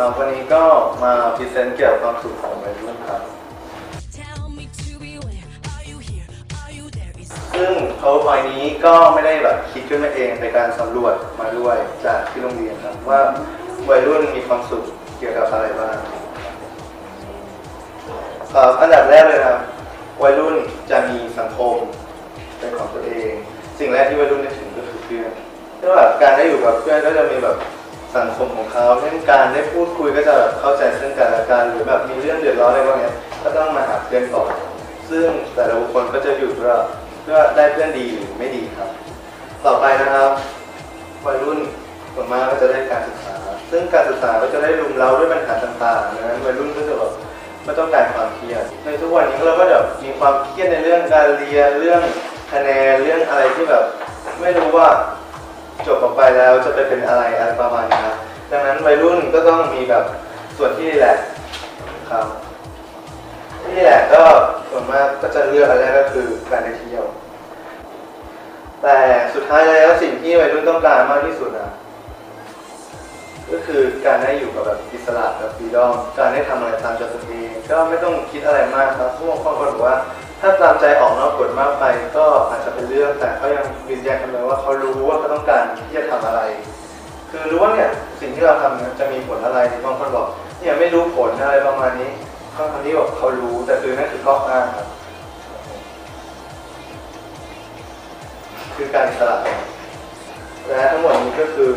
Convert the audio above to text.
อ่าวันนี้ก็มาพรีเซนต์เกี่ยวกับความสุขของวัยรุ่นครับ Tell me to beware. Are you here? Are you there? Is ซึ่ง PowerPoint นี้ก็ไม่ได้แบบคิดขึ้นมาเองเป็นการสำรวจมาด้วยจากที่โรงเรียนครับว่าวัยรุ่นมีความสุขเกี่ยวกับอะไรบ้างครับอันดับแรกเลยนะครับวัยรุ่นจะมีสังคมเป็นของตัวเอง สิ่งแรกที่วัยรุ่นนึกถึงก็คือเพื่อนถ้าแบบการได้อยู่กับเพื่อนก็จะมีแบบ สังคมของเขาเช่นการได้พูดคุยก็จะแบบเข้าใจซึ่งกันและกันหรือแบบมีเรื่องเดือดร้อนอะไรพวกนี้ก็ต้องมาหาเพื่อนก่อนซึ่งแต่ละบุคคลก็จะอยู่เพื่อเพื่อได้เพื่อนดีหรือไม่ดีครับ ต่อไปนะครับวัยรุ่นส่วนมากก็จะได้การศึกษา ซึ่งการศึกษาก็จะได้รุมเร้าด้วยปัญหาต่างๆดังนั้นวัยรุ่นก็จะแบบไม่ต้องการความเครียดในทุกวันนี้เราก็แบบมีความเครียดในเรื่องการเรียนเรื่องคะแนนเรื่องอะไรที่แบบ ไม่รู้ว่า จบออกไปแล้วจะไปเป็นอะไรอะไรประมาณนี้ครับดังนั้นวัยรุ่นก็ต้องมีแบบส่วนที่แหละครับที่แหละก็ส่วนมากก็จะเลือกอันแรกก็คือการไปเที่ยว แต่สุดท้ายแล้วสิ่งที่วัยรุ่นต้องการมากที่สุดนะก็คือการได้อยู่กับแบบอิสระกับฟรีดอมการได้ทำอะไรตามใจตัวเองก็ไม่ต้องคิดอะไรมากครับพวกบางคนบอกว่า ถ้าตามใจออกนอกกฎมากไป ก็อาจจะเป็นเรื่องแต่เขายังยืนยันกันเลยว่าเขารู้ว่า คือรู้ว่าเนี่ยสิ่งที่เราทำเนี่ยจะมีผลอะไรบางคนบอกเนี่ยไม่รู้ผลอะไรประมาณนี้เขาคำนี้บอกเขารู้แต่คือนั่นคือข้ออ้างครับคือการอิสระและทั้งหมดนี้ก็คือ